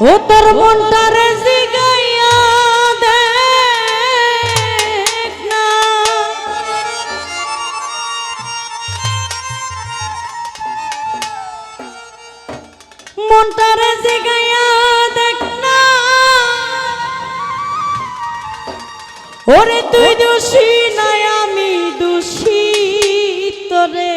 ও তোর মনটারে জিগাইয়া দেখ না। মনটারে জিগাইয়া দেখ না। ওরে তুই দোষী নাই, আমি দোষী তোরে।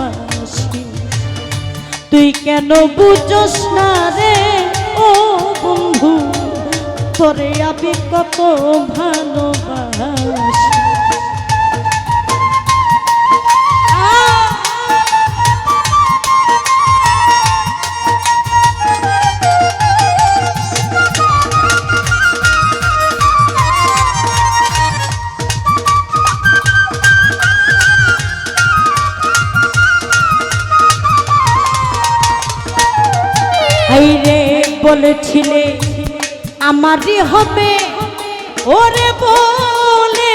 তুই কেন বুঝোস না রে? ও বন্ধু তোরে আমি কত ভালোবাসি। বলেছিলে আমারই হবে। ওরে বলেছিলে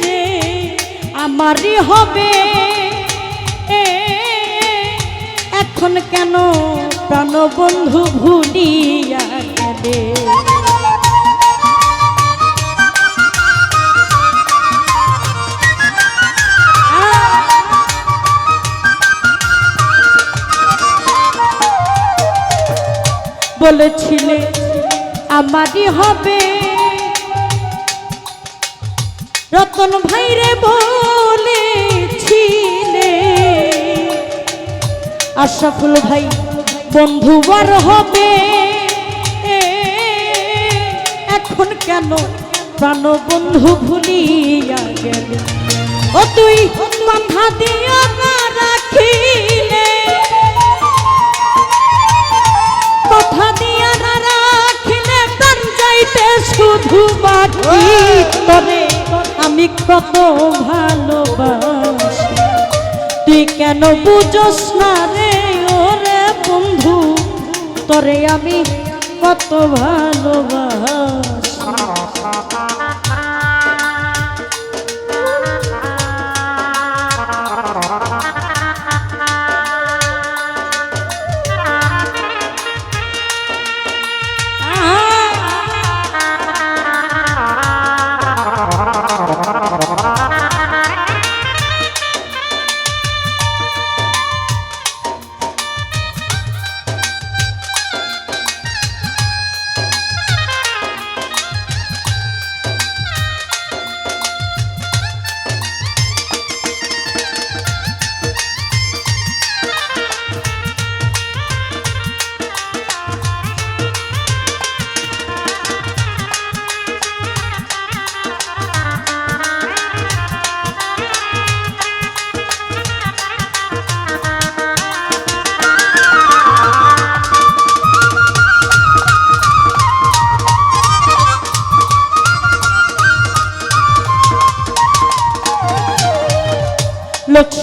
রে আমারই হবে। এখন কেন প্রাণবন্ধু ভুলিয়া গেলে? বলেছিলে, আমারই হবে। রতন ভাইরে বলেছিলে আশরাফুল ভাই বন্ধুবার হবে। এখন কেন প্রাণ বন্ধু ভুলিয়া গেলে? ও তুই বান্ধা দিয়া রাখিলে। তবে আমি কত ভালোবাসি। তুই কেন বুঝোস না রে, ওরে বন্ধু? তরে আমি কত ভালোবাসি।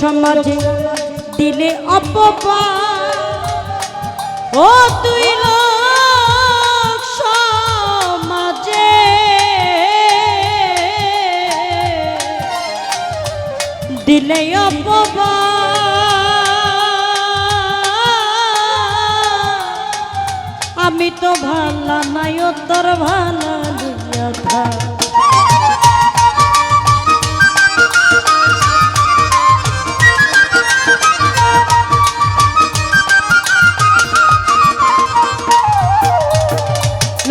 সমাজে দিলে অপবাদ ও তুই সমাজে। দিলে অপবাদ আমি তো ভালা নাই তোর ভালা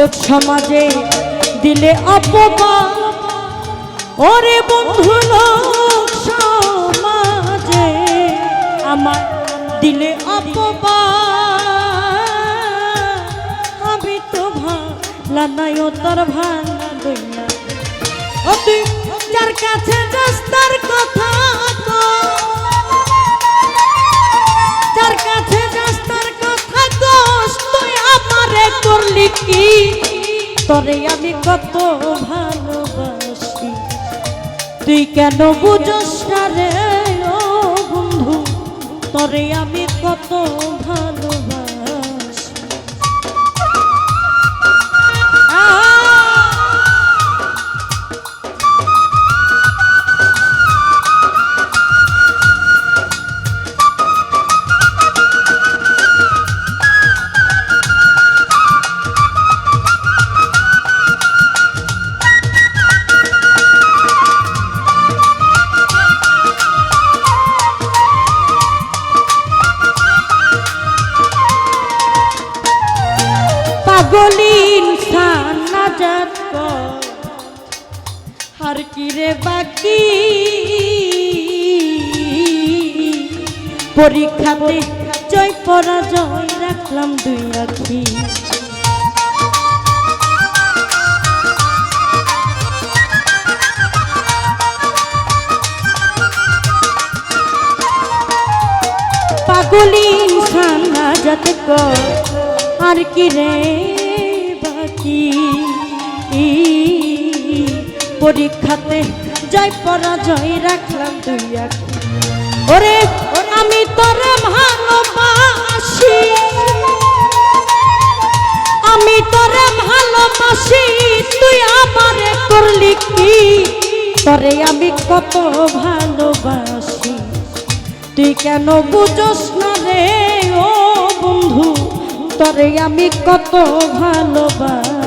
লোক সমাজে দিলে অপমান। ওরে বন্ধু লোক সমাজে আমার দিলে অপমান। আমি তো ভালা নাই, ও তোর ভালা দইয়া ও তুই যার কাছে যাস তার কথা কি? তরে আমি কত ভালোবাসি। তুই কেন বুঝস রে বন্ধু? তরে আমি কত ভালোবাসি। রে বাকি। পরীক্ষাতে জয়, পরাজয় রাখলাম দুই আখি। পাগলি ইনসান নাজাত কর, আর কি রে বাকি? পরীক্ষাতে যাই পরাজয় রাখলাম তুই ওরে, আমি তোরে ভালোবাসি। আমি তোরে ভালোবাসি, তুই আমারে করলি কি? তোরে আমি কত ভালোবাসি। তুই কেন বুঝস না রে, ও বন্ধু? তরে আমি কত ভালোবাসি।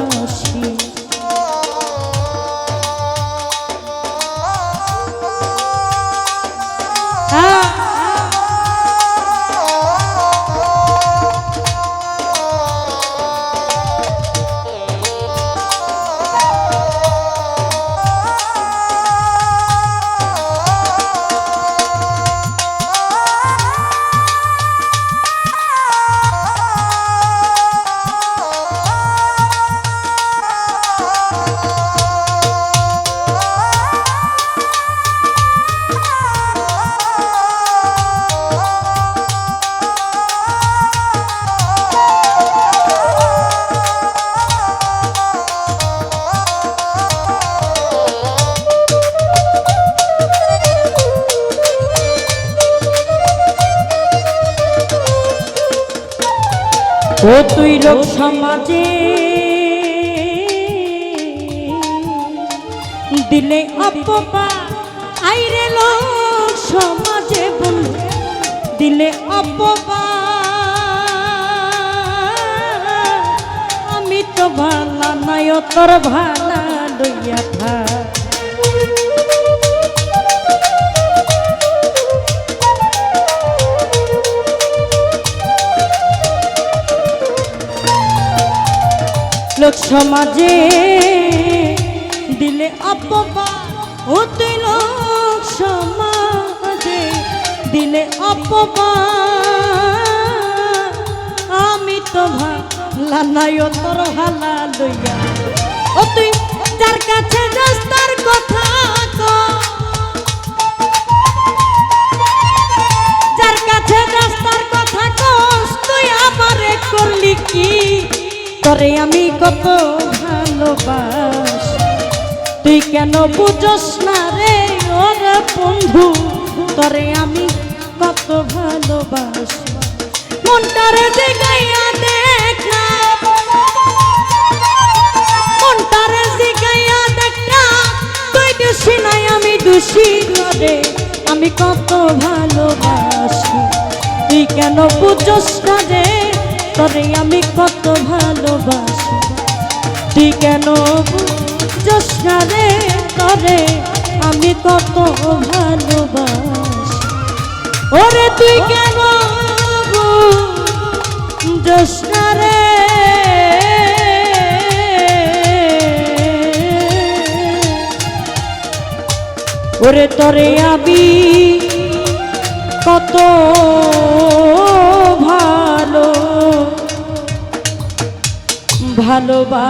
ও তুই লোক সমাজে, দিলে অপবা আইরে লোক সমাজে বল, দিলে অপবা আমি তো ভালা নাই তোর ভালা লইয়া থাক। লোক সমাজে দিলে অপবা ও তুই লোক সমাজে দিলে অপবা আমি তো নাই, ও তোর হালা লইয়া ও তুই যার কাছে যাস তার কথা। তোরে আমি কত ভালোবাস। তুই কেন বুঝস না রে ওর বন্ধু? তোরে আমি কত ভালোবাস। মনটারে জিগাইয়া দেখ না। মনটারে জিগাইয়া দেখ তুই দোষী নাই, আমি দোষী রে। আমি কত ভালোবাসি। তুই কেন বুঝস না রে তোরে আমি কত ভালোবাসি। তুই কেন বুঝস না রে তোরে? আমি কত ভালোবাসি। ওরে তুই কেন বুঝস রে? ওরে তরে আমি কত ভালোবাসি।